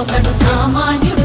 ఒకడు సామాన్యుడు